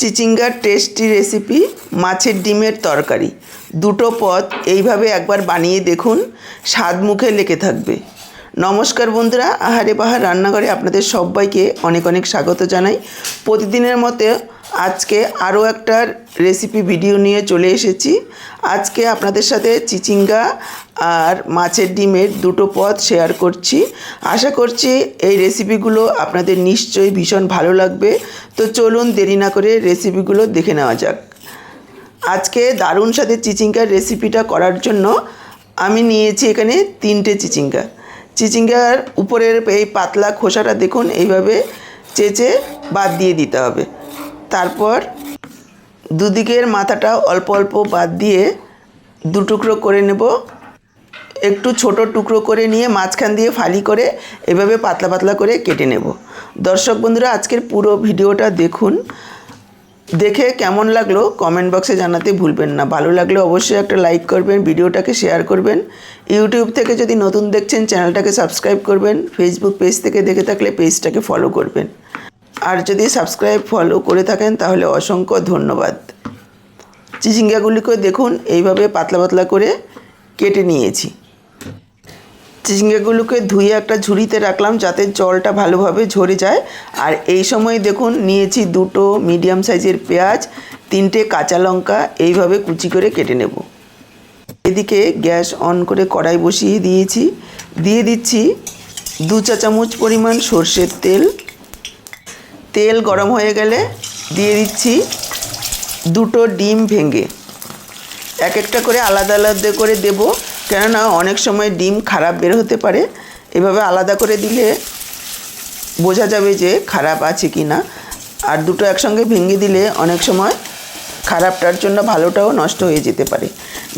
চিচিঙ্গার tasty recipe মাছের ডিমের তরকারি। দুটো পদ এইভাবে একবার বানিয়ে দেখুন, স্বাদ মুখে লেগে থাকবে। নমস্কার বন্ধুরা, আহারে বাহার রান্নাঘরে আপনাদের সবাইকে অনেক অনেক স্বাগত জানাই। প্রতিদিনের মতে আজকে আরও একটা রেসিপি ভিডিও নিয়ে চলে এসেছি। আজকে আপনাদের সাথে চিচিঙ্গা আর মাছের ডিমের দুটো পদ শেয়ার করছি। আশা করছি এই রেসিপিগুলো আপনাদের নিশ্চয়ই ভীষণ ভালো লাগবে। তো চলুন দেরি না করে রেসিপিগুলো দেখে নেওয়া যাক। আজকে দারুণ সাথে চিচিঙ্গার রেসিপিটা করার জন্য আমি নিয়েছি এখানে তিনটে চিচিঙ্গা। চিচিঙ্গার উপরের এই পাতলা খোসাটা দেখুন, এইভাবে চেঁচে বাদ দিয়ে দিতে হবে। তারপর দুদিকের মাথাটা অল্প অল্প বাদ দিয়ে দু টুকরো করে নেব। একটু ছোট টুকরো করে নিয়ে মাঝখান দিয়ে ফালি করে এভাবে পাতলা পাতলা করে কেটে নেব। দর্শক বন্ধুরা, আজকের পুরো ভিডিওটা দেখুন। দেখে কেমন লাগল কমেন্ট বক্সে জানাতে ভুলবেন না। ভালো লাগলে অবশ্যই একটা লাইক করবেন, ভিডিওটাকে শেয়ার করবেন। ইউটিউব থেকে যদি নতুন দেখছেন, চ্যানেলটাকে সাবস্ক্রাইব করবেন। ফেসবুক পেজ থেকে দেখে থাকলে পেজটাকে ফলো করবেন। আর যদি সাবস্ক্রাইব ফলো করে থাকেন, তাহলে অসংখ্য ধন্যবাদ। চিচিঙ্গাগুলিকে দেখুন, এইভাবে পাতলা পাতলা করে কেটে নিয়েছি। চিচিঙ্গাগুলোকে ধুয়ে একটা ঝুড়িতে রাখলাম, যাতে জলটা ভালোভাবে ঝরে যায়। আর এই সময় দেখুন, নিয়েছি দুটো মিডিয়াম সাইজের পেঁয়াজ, তিনটে কাঁচা লঙ্কা, এইভাবে কুচি করে কেটে নেব। এদিকে গ্যাস অন করে কড়াই বসিয়ে দিয়েছি। দিয়ে দিচ্ছি দু চা চামচ পরিমাণ সর্ষের তেল। তেল গরম হয়ে গেলে দিয়ে দিচ্ছি দুটো ডিম ভেঙে। এক একটা করে আলাদা আলাদা করে দেব, কেননা অনেক সময় ডিম খারাপ বের হতে পারে। এভাবে আলাদা করে দিলে বোঝা যাবে যে খারাপ আছে কি না। আর দুটো একসঙ্গে ভেঙে দিলে অনেক সময় খারাপটার জন্য ভালোটাও নষ্ট হয়ে যেতে পারে।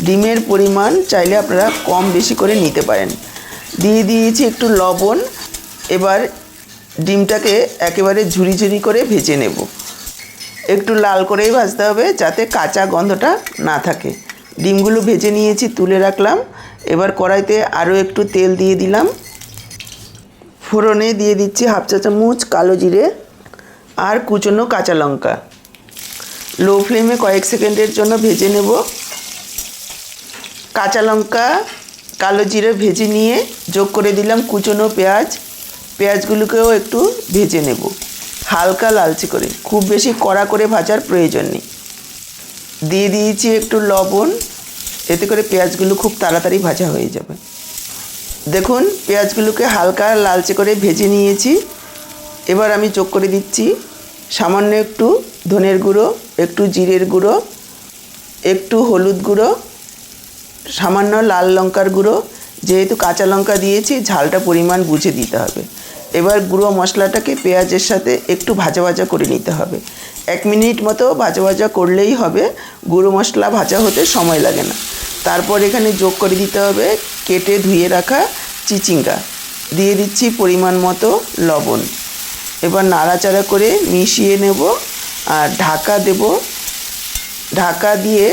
ডিমের পরিমাণ চাইলে আপনারা কম বেশি করে নিতে পারেন। দিয়ে দিয়েছি একটু লবণ। এবার ডিমটাকে একেবারে ঝুরি ঝুরি করে ভেজে নেব। একটু লাল করেই ভাজতে হবে যাতে কাঁচা গন্ধটা না থাকে। ডিমগুলো ভেজে নিয়েছি, তুলে রাখলাম। এবার কড়াইতে আরও একটু তেল দিয়ে দিলাম। ফোড়নে দিয়ে দিচ্ছি হাফ চা চামচ কালো জিরে আর কুচনো কাঁচা লঙ্কা। লো ফ্লেমে কয়েক সেকেন্ডের জন্য ভেজে নেব। কাঁচা লঙ্কা, কালো জিরে ভেজে নিয়ে যোগ করে দিলাম কুচনো পেঁয়াজ পেঁয়াজগুলোকেও একটু ভেজে নেব। হালকা লালচে করে। খুব বেশি কড়া করে ভাজার প্রয়োজন নেই। দিয়ে দিয়েছি একটু লবণ। এতে করে পেঁয়াজগুলো খুব তাড়াতাড়ি ভাজা হয়ে যাবে। দেখুন, পেঁয়াজগুলোকে হালকা লালচে করে ভেজে নিয়েছি। এবার আমি যোগ করে দিচ্ছি সামান্য একটু ধনের গুঁড়ো, একটু জিরের গুঁড়ো, একটু হলুদ গুঁড়ো, সামান্য লাল লঙ্কার গুঁড়ো। যেহেতু কাঁচা লঙ্কা দিয়েছি, ঝালটা পরিমাণ বুঝে দিতে হবে। এবার গুঁড়ো মশলাটাকে পেঁয়াজের সাথে একটু ভাজা ভাজা করে নিতে হবে। এক মিনিট মতো ভাজা ভাজা করলেই হবে। গুঁড়ো মশলা ভাজা হতে সময় লাগে না। তারপর এখানে যোগ করে দিতে হবে কেটে ধুয়ে রাখা চিচিঙ্গা। দিয়ে দিচ্ছি পরিমাণ মতো লবণ। এবার নাড়াচাড়া করে মিশিয়ে নেব আর ঢাকা দেব। ঢাকা দিয়ে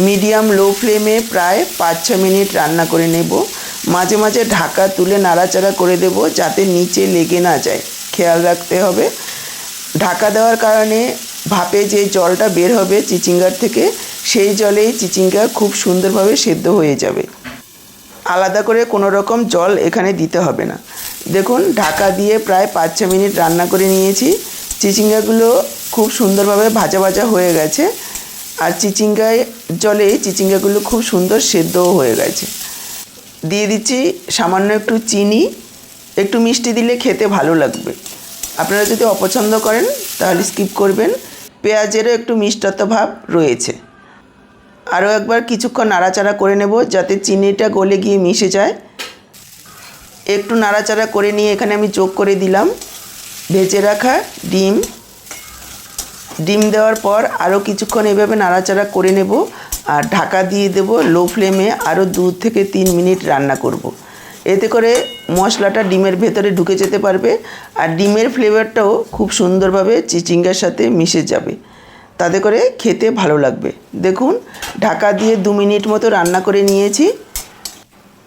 মিডিয়াম লো ফ্লেমে প্রায় পাঁচ ছ মিনিট রান্না করে নেব। মাঝে মাঝে ঢাকা তুলে নাড়াচাড়া করে দেব যাতে নিচে লেগে না যায়। খেয়াল রাখতে হবে। ঢাকা দেওয়ার কারণে ভাপে যে জলটা বের হবে চিচিঙ্গার থেকে, সেই জলেই চিচিঙ্গা খুব সুন্দরভাবে সেদ্ধ হয়ে যাবে। আলাদা করে কোনো রকম জল এখানে দিতে হবে না। দেখুন, ঢাকা দিয়ে প্রায় পাঁচ ছ মিনিট রান্না করে নিয়েছি। চিচিঙ্গাগুলো খুব সুন্দরভাবে ভাজা ভাজা হয়ে গেছে। আর চিচিঙ্গায় জলে চিচিঙ্গাগুলো খুব সুন্দর সেদ্ধও হয়ে গেছে। দিয়ে দিচ্ছি সামান্য একটু চিনি, একটু মিষ্টি দিলে খেতে ভালো লাগবে। আপনারা যদি অপছন্দ করেন তাহলে স্কিপ করবেন। পেঁয়াজেরও একটু মিষ্টত্ব ভাব রয়েছে। আরও একবার কিছুক্ষণ নাড়াচাড়া করে নেব যাতে চিনিটা গলে গিয়ে মিশে যায়। একটু নাড়াচাড়া করে নিয়ে এখানে আমি যোগ করে দিলাম। ভেজে রাখা ডিম। ডিম দেওয়ার পর আরও কিছুক্ষণ এভাবে নাড়াচাড়া করে নেব। আর ঢাকা দিয়ে দেব লো ফ্লেমে আরও দু থেকে তিন মিনিট রান্না করব। এতে করে মশলাটা ডিমের ভেতরে ঢুকে যেতে পারবে আর ডিমের ফ্লেভারটাও খুব সুন্দরভাবে চিচিঙ্গার সাথে মিশে যাবে। তাতে করে খেতে ভালো লাগবে। দেখুন, ঢাকা দিয়ে দু মিনিট মতো রান্না করে নিয়েছি।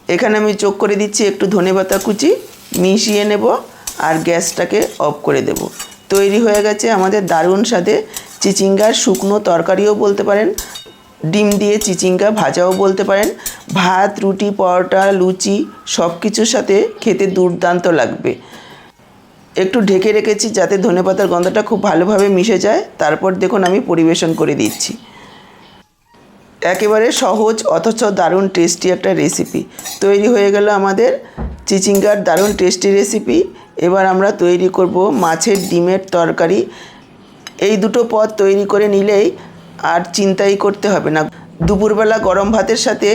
এখানে আমি চোখ করে দিচ্ছি একটু ধনেপাতা কুচি, মিশিয়ে নেব আর গ্যাসটাকে অফ করে দেব। তৈরি হয়ে গেছে আমাদের দারুণ স্বাদে চিচিঙ্গার শুকনো তরকারিও বলতে পারেন ডিম দিয়ে চিচিঙ্গা ভাজাও বলতে পারেন। ভাত, রুটি, পরোটা, লুচি সব কিছুর সাথে খেতে দুর্দান্ত লাগবে। একটু ঢেকে রেখেছি যাতে ধনেপাতার গন্ধটা খুব ভালোভাবে মিশে যায়। তারপর দেখুন আমি পরিবেশন করে দিচ্ছি। একেবারে সহজ অথচ দারুণ টেস্টি একটা রেসিপি। তৈরি হয়ে গেল আমাদের চিচিঙ্গার দারুণ টেস্টি রেসিপি। এবার আমরা তৈরি করব মাছের ডিমের তরকারি। এই দুটো পদ তৈরি করে নিলেই আর চিন্তাই করতে হবে না। দুপুরবেলা গরম ভাতের সাথে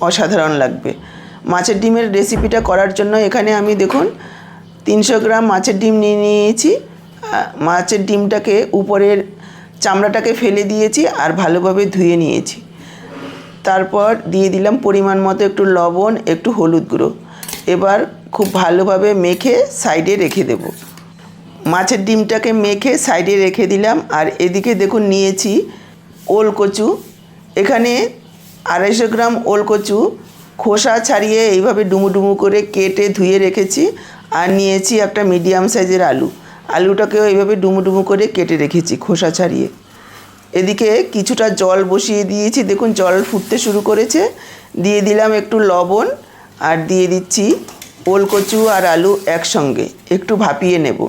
অসাধারণ লাগবে। মাছের ডিমের রেসিপিটা করার জন্য এখানে আমি দেখুন, তিনশো গ্রাম মাছের ডিম নিয়ে নিয়েছি। মাছের ডিমটাকে উপরের চামড়াটাকে ফেলে দিয়েছি আর ভালোভাবে ধুয়ে নিয়েছি। তারপর দিয়ে দিলাম পরিমাণ মতো একটু লবণ, একটু হলুদ গুঁড়ো। এবার খুব ভালোভাবে মেখে সাইডে রেখে দেব। মাছের ডিমটাকে মেখে সাইডে রেখে দিলাম আর এদিকে দেখুন নিয়েছি ওল কচু এখানে আড়াইশো গ্রাম ওল কচু খোসা ছাড়িয়ে এইভাবে ডুমু ডুমু করে কেটে ধুয়ে রেখেছি আর নিয়েছি একটা মিডিয়াম সাইজের আলু। আলুটাকেও এইভাবে ডুমু ডুমু করে কেটে রেখেছি খোসা ছাড়িয়ে। এদিকে কিছুটা জল বসিয়ে দিয়েছি। দেখুন, জল ফুটতে শুরু করেছে। দিয়ে দিলাম একটু লবণ আর দিয়ে দিচ্ছি ওলকচু আর আলু একসঙ্গে। একটু ভাপিয়ে নেব।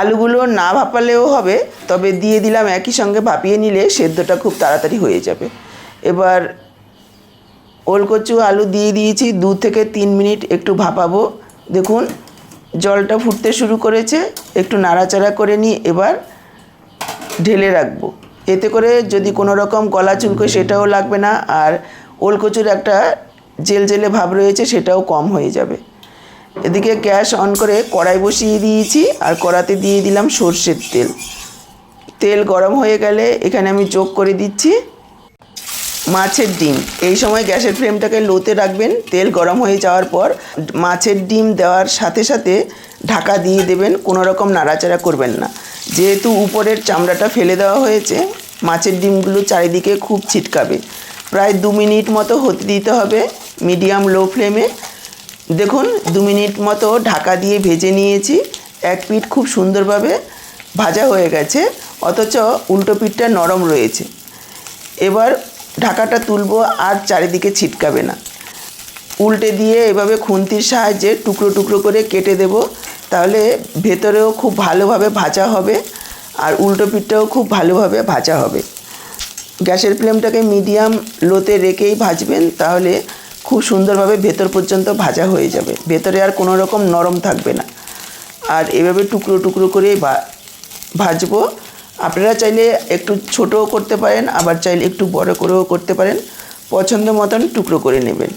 আলুগুলো না ভাপালেও হবে, তবে দিয়ে দিলাম একই সঙ্গে ভাপিয়ে নিলে সেদ্ধটা খুব তাড়াতাড়ি হয়ে যাবে। এবার ওলকচু, আলু দিয়ে দিয়েছি, দু থেকে তিন মিনিট একটু ভাপাবো। দেখুন, জলটা ফুটতে শুরু করেছে, একটু নাড়াচাড়া করে নিয়ে এবার ঢেলে রাখব। এতে করে যদি কোনো রকম কলা চুলকো সেটাও লাগবে না, আর ওলকচুর একটা জেল জেলে ভাব রয়েছে, সেটাও কম হয়ে যাবে। এদিকে গ্যাস অন করে কড়াই বসিয়ে দিয়েছি আর কড়াতে দিয়ে দিলাম সর্ষের তেল। তেল গরম হয়ে গেলে এখানে আমি যোগ করে দিচ্ছি মাছের ডিম। এই সময় গ্যাসের ফ্লেমটাকে লোতে রাখবেন। তেল গরম হয়ে যাওয়ার পর মাছের ডিম দেওয়ার সাথে সাথে ঢাকা দিয়ে দেবেন। কোনো রকম নাড়াচাড়া করবেন না। যেহেতু উপরের চামড়াটা ফেলে দেওয়া হয়েছে, মাছের ডিমগুলো চারিদিকে খুব ছিটকাবে। প্রায় দু মিনিট মতো হতে দিতে হবে মিডিয়াম লো ফ্লেমে। দেখুন, দু মিনিট মতো ঢাকা দিয়ে ভেজে নিয়েছি। এক পিঠ খুব সুন্দরভাবে ভাজা হয়ে গেছে, অথচ উল্টো পিঠটা নরম রয়েছে। এবার ঢাকাটা তুলবো আর চারিদিকে ছিটকাবে না। উল্টে দিয়ে এভাবে খুন্তির সাহায্যে টুকরো টুকরো করে কেটে দেব, তাহলে ভেতরেও খুব ভালোভাবে ভাজা হবে আর উল্টো পিঠটাও খুব ভালোভাবে ভাজা হবে। গ্যাসের ফ্লেমটাকে মিডিয়াম লোতে রেখেই ভাজবেন, তাহলে খুব সুন্দরভাবে ভেতর পর্যন্ত ভাজা হয়ে যাবে। ভেতরে আর কোনো রকম নরম থাকবে না। আর এভাবে টুকরো টুকরো করে ভাজবো। আপনারা চাইলে একটু ছোটও করতে পারেন, আবার চাইলে একটু বড় করেও করতে পারেন। পছন্দ মতন টুকরো করে নেবেন।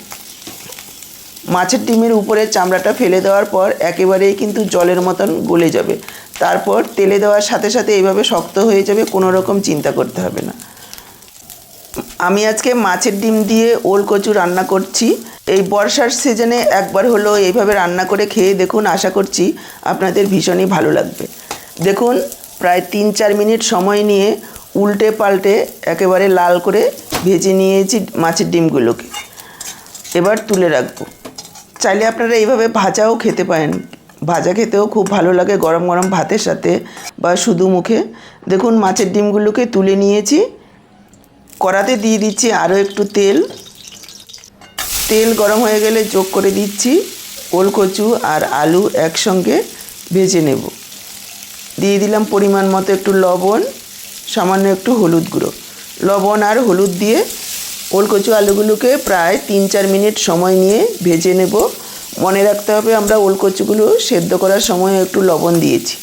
মাছের ডিমের উপরে চামড়াটা ফেলে দেওয়ার পর একেবারেই কিন্তু জলের মতন গলে যাবে। তারপর তেলে দেওয়ার সাথে সাথে এইভাবে শক্ত হয়ে যাবে, কোনো রকম চিন্তা করতে হবে না। আমি আজকে মাছের ডিম দিয়ে ওল কচু রান্না করছি। এই বর্ষার সিজনে একবার হলো এইভাবে রান্না করে খেয়ে দেখুন, আশা করছি আপনাদের ভীষণই ভালো লাগবে। দেখুন, প্রায় তিন চার মিনিট সময় নিয়ে উল্টে পাল্টে একেবারে লাল করে ভেজে নিয়েছি মাছের ডিমগুলোকে। এবার তুলে রাখব। চাইলে আপনারা এইভাবে ভাজাও খেতে পারেন। ভাজা খেতেও খুব ভালো লাগে গরম গরম ভাতের সাথে বা শুধু মুখে। দেখুন, মাছের ডিমগুলোকে তুলে নিয়েছি। কড়াতে দিয়ে দিচ্ছি আরও একটু তেল। তেল গরম হয়ে গেলে যোগ করে দিচ্ছি ওলকচু আর আলু একসঙ্গে ভেজে নেব। দিয়ে দিলাম পরিমাণ মতো একটু লবণ, সামান্য একটু হলুদ গুঁড়ো। লবণ আর হলুদ দিয়ে ওলকচু আলুগুলোকে প্রায় তিন চার মিনিট সময় নিয়ে ভেজে নেব। মনে রাখতে হবে আমরা ওলকচুগুলো সেদ্ধ করার সময় একটু লবণ দিয়েছি।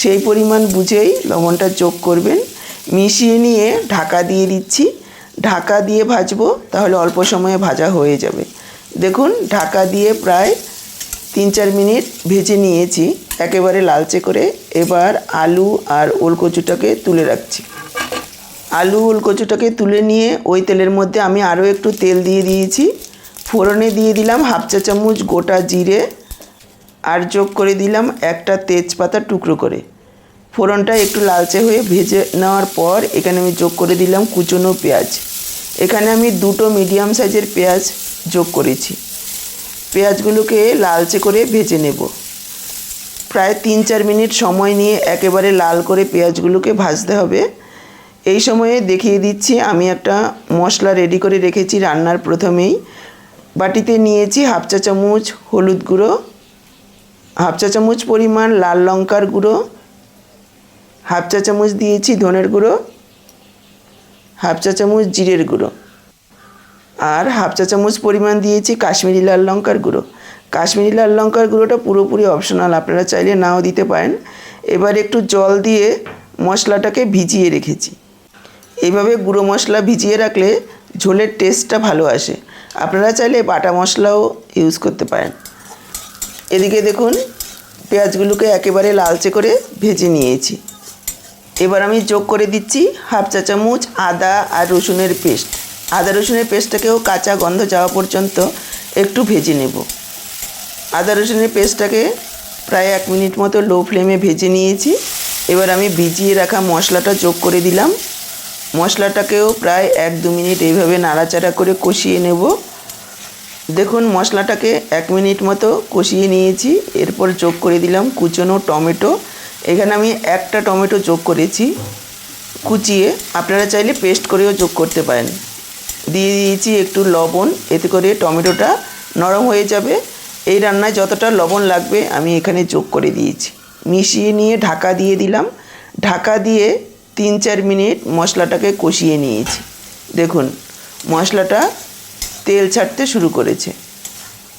সেই পরিমাণ বুঝেই লবণটা যোগ করবেন। মিশিয়ে নিয়ে ঢাকা দিয়ে দিচ্ছি। ঢাকা দিয়ে ভাজবো, তাহলে অল্প সময়ে ভাজা হয়ে যাবে। দেখুন, ঢাকা দিয়ে প্রায় তিন চার মিনিট ভেজে নিয়েছি, একেবারে লালচে করে। এবার আলু আর ওলকচুটাকে তুলে রাখছি। আলু, ওলকচুটাকে তুলে নিয়ে ওই তেলের মধ্যে আমি আরও একটু তেল দিয়ে দিয়েছি। ফোড়নে দিয়ে দিলাম হাফ চা চামচ গোটা জিরে, আর যোগ করে দিলাম একটা তেজপাতা টুকরো করে। ফোড়নটা একটু লালচে হয়ে ভেজে নেওয়ার পর এখানে আমি যোগ করে দিলাম কুচনো পেঁয়াজ। এখানে আমি দুটো মিডিয়াম সাইজের পেঁয়াজ যোগ করেছি। পেঁয়াজগুলোকে লালচে করে ভেজে নেব। প্রায় তিন চার মিনিট সময় নিয়ে একেবারে লাল করে পেঁয়াজগুলোকে ভাজতে হবে। এই সময়ে দেখিয়ে দিচ্ছি, আমি একটা মশলা রেডি করে রেখেছি রান্নার প্রথমেই। বাটিতে নিয়েছি হাফ চা চামচ হলুদ গুঁড়ো, হাফ চা চামচ পরিমাণ লাল লঙ্কার গুঁড়ো হাফ চা চামচ দিয়েছি ধনের গুঁড়ো, হাফ চা চামচ জিরের গুঁড়ো আর হাফ চা চামচ পরিমাণ দিয়েছি কাশ্মীরি লাল লঙ্কার গুঁড়ো। কাশ্মীরি লাল লঙ্কার গুঁড়োটা পুরোপুরি অপশনাল আপনারা চাইলে নাও দিতে পারেন। এবার একটু জল দিয়ে মশলাটাকে ভিজিয়ে রেখেছি। এইভাবে গুঁড়ো মশলা ভিজিয়ে রাখলে ঝোলের টেস্টটা ভালো আসে। আপনারা চাইলে বাটা মশলাও ইউজ করতে পারেন। এদিকে দেখুন, পেঁয়াজগুলোকে একেবারে লালচে করে ভেজে নিয়েছি। এবার আমি যোগ করে দিচ্ছি হাফ চা চামচ আদা আর রসুনের পেস্ট। আদা রসুনের পেস্টটাকেও কাঁচা গন্ধ যাওয়া পর্যন্ত একটু ভেজে নেব। আদা রসুনের পেস্টটাকে প্রায় এক মিনিট মতো লো ফ্লেমে ভেজে নিয়েছি। এবার আমি ভিজিয়ে রাখা মশলাটা যোগ করে দিলাম। মশলাটাকেও প্রায় এক দু মিনিট এইভাবে নাড়াচাড়া করে কষিয়ে নেব। দেখুন, মশলাটাকে এক মিনিট মতো কষিয়ে নিয়েছি। এরপর যোগ করে দিলাম কুচনো টমেটো। এখানে আমি একটা টমেটো যোগ করেছি, কুচিয়ে আপনারা চাইলে পেস্ট করেও যোগ করতে পারেন। দিয়ে দিয়েছি একটু লবণ, এতে করে টমেটোটা নরম হয়ে যাবে। এই রান্নায় যতটা লবণ লাগবে আমি এখানে যোগ করে দিয়েছি। মিশিয়ে নিয়ে ঢাকা দিয়ে দিলাম। ঢাকা দিয়ে তিন চার মিনিট মশলাটাকে কষিয়ে নিয়েছি। দেখুন, মশলাটা তেল ছাড়তে শুরু করেছে।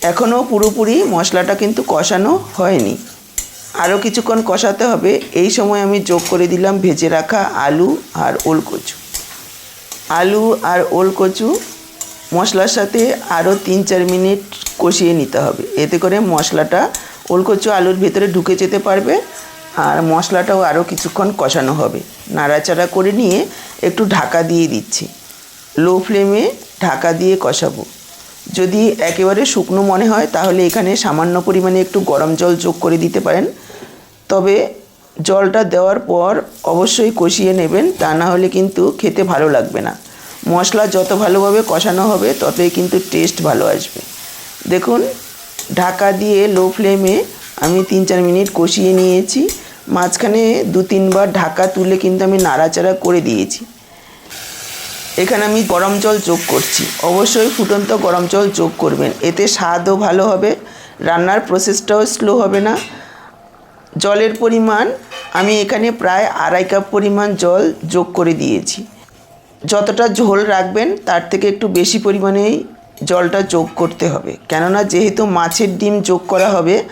এখনও পুরোপুরি মশলাটা কিন্তু কষানো হয়নি। আরও কিছুক্ষণ কষাতে হবে। এই সময় আমি যোগ করে দিলাম ভেজে রাখা আলু আর ওলকচু। আলু আর ওলকচু মশলার সাথে আরও তিন চার মিনিট কষিয়ে নিতে হবে। এতে করে মশলাটা ওলকচু আলুর ভেতরে ঢুকে যেতে পারবে আর মশলাটাও আরও কিছুক্ষণ কষানো হবে। নাড়াচাড়া করে নিয়ে একটু ঢাকা দিয়ে দিচ্ছি। লো ফ্লেমে ঢাকা দিয়ে কষাবো। যদি একেবারে শুকনো মনে হয়, তাহলে এখানে সামান্য পরিমাণে একটু গরম জল যোগ করে দিতে পারেন। তবে জলটা দেওয়ার পর অবশ্যই কষিয়ে নেবেন, তা না হলে কিন্তু খেতে ভালো লাগবে না। মশলা যত ভালোভাবে কষানো হবে, ততই কিন্তু টেস্ট ভালো আসবে। দেখুন, ঢাকা দিয়ে লো ফ্লেমে আমি তিন চার মিনিট কষিয়ে নিয়েছি। মাঝখানে দু তিনবার ঢাকা তুলে কিন্তু আমি নাড়াচাড়া করে দিয়েছি। এখানে আমি গরম জল যোগ করছি। অবশ্যই ফুটন্ত গরম জল যোগ করবেন। এতে স্বাদও ভালো হবে, রান্নার প্রসেসটাও স্লো হবে না। জলের পরিমাণ আমি এখানে প্রায় আড়াই কাপ পরিমাণ জল যোগ করে দিয়েছি। যতটা ঝোল রাখবেন, তার থেকে একটু বেশি পরিমাণেই জলটা যোগ করতে হবে। কেননা, যেহেতু মাছের ডিম যোগ করা হবে,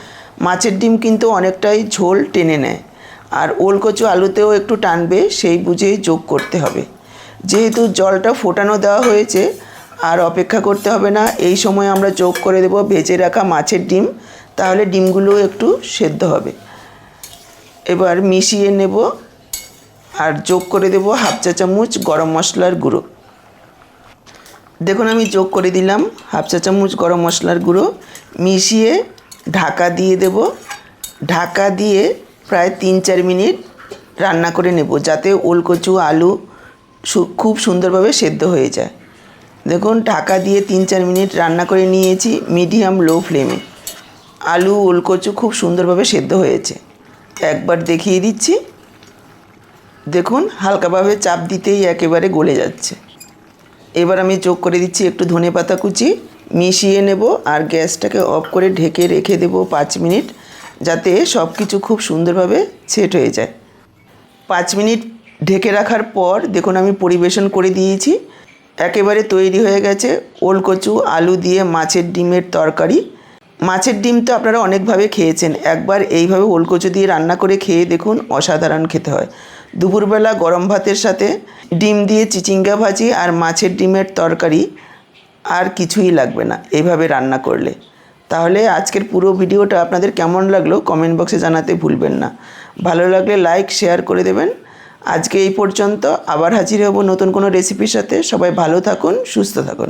মাছের ডিম কিন্তু অনেকটাই ঝোল টেনে নেয়। আর ওলকচু আলুতেও একটু টানবে, সেই বুঝেই যোগ করতে হবে। যেহেতু জলটা ফোটানো দেওয়া হয়েছে, আর অপেক্ষা করতে হবে না, এই সময় আমরা যোগ করে দেব ভেজে রাখা মাছের ডিম, তাহলে ডিমগুলো একটু সেদ্ধ হবে। এবার মিশিয়ে নেব আর যোগ করে দেব হাফ চা চামচ গরম মশলার গুঁড়ো। দেখুন আমি যোগ করে দিলাম হাফ চা চামচ গরম মশলার গুঁড়ো। মিশিয়ে ঢাকা দিয়ে দেব। ঢাকা দিয়ে প্রায় তিন চার মিনিট রান্না করে নেব যাতে ওলকচু, আলু খুব সুন্দরভাবে সেদ্ধ হয়ে যায়। দেখুন ঢাকা দিয়ে তিন চার মিনিট রান্না করে নিয়েছি মিডিয়াম লো ফ্লেমে। আলু, ওলকচু খুব সুন্দরভাবে সেদ্ধ হয়েছে। একবার দেখিয়ে দিচ্ছি। দেখুন হালকাভাবে চাপ দিতেই একেবারে গলে যাচ্ছে। এবার আমি যোগ করে দিচ্ছি একটু ধনে পাতা কুচি, মিশিয়ে নেব আর গ্যাসটাকে অফ করে ঢেকে রেখে দেবো পাঁচ মিনিট, যাতে সব কিছু খুব সুন্দরভাবে সেট হয়ে যায়। পাঁচ মিনিট ঢেকে রাখার পর, দেখুন আমি পরিবেশন করে দিয়েছি। একেবারে তৈরি হয়ে গেছে ওলকচু, আলু দিয়ে মাছের ডিমের তরকারি। মাছের ডিম তো আপনারা অনেকভাবে খেয়েছেন। একবার এইভাবে ওলকচু দিয়ে রান্না করে খেয়ে দেখুন, অসাধারণ খেতে হয়। দুপুরবেলা গরম ভাতের সাথে ডিম দিয়ে চিচিঙ্গা ভাজি আর মাছের ডিমের তরকারি আর কিছুই লাগবে না, এইভাবে রান্না করলে। তাহলে আজকের পুরো ভিডিওটা আপনাদের কেমন লাগল কমেন্ট বক্সে জানাতে ভুলবেন না। ভালো লাগলে লাইক, শেয়ার করে দেবেন। আজকে এই পর্যন্ত আবার হাজির হব নতুন কোনো রেসিপির সাথে। সবাই ভালো থাকুন, সুস্থ থাকুন।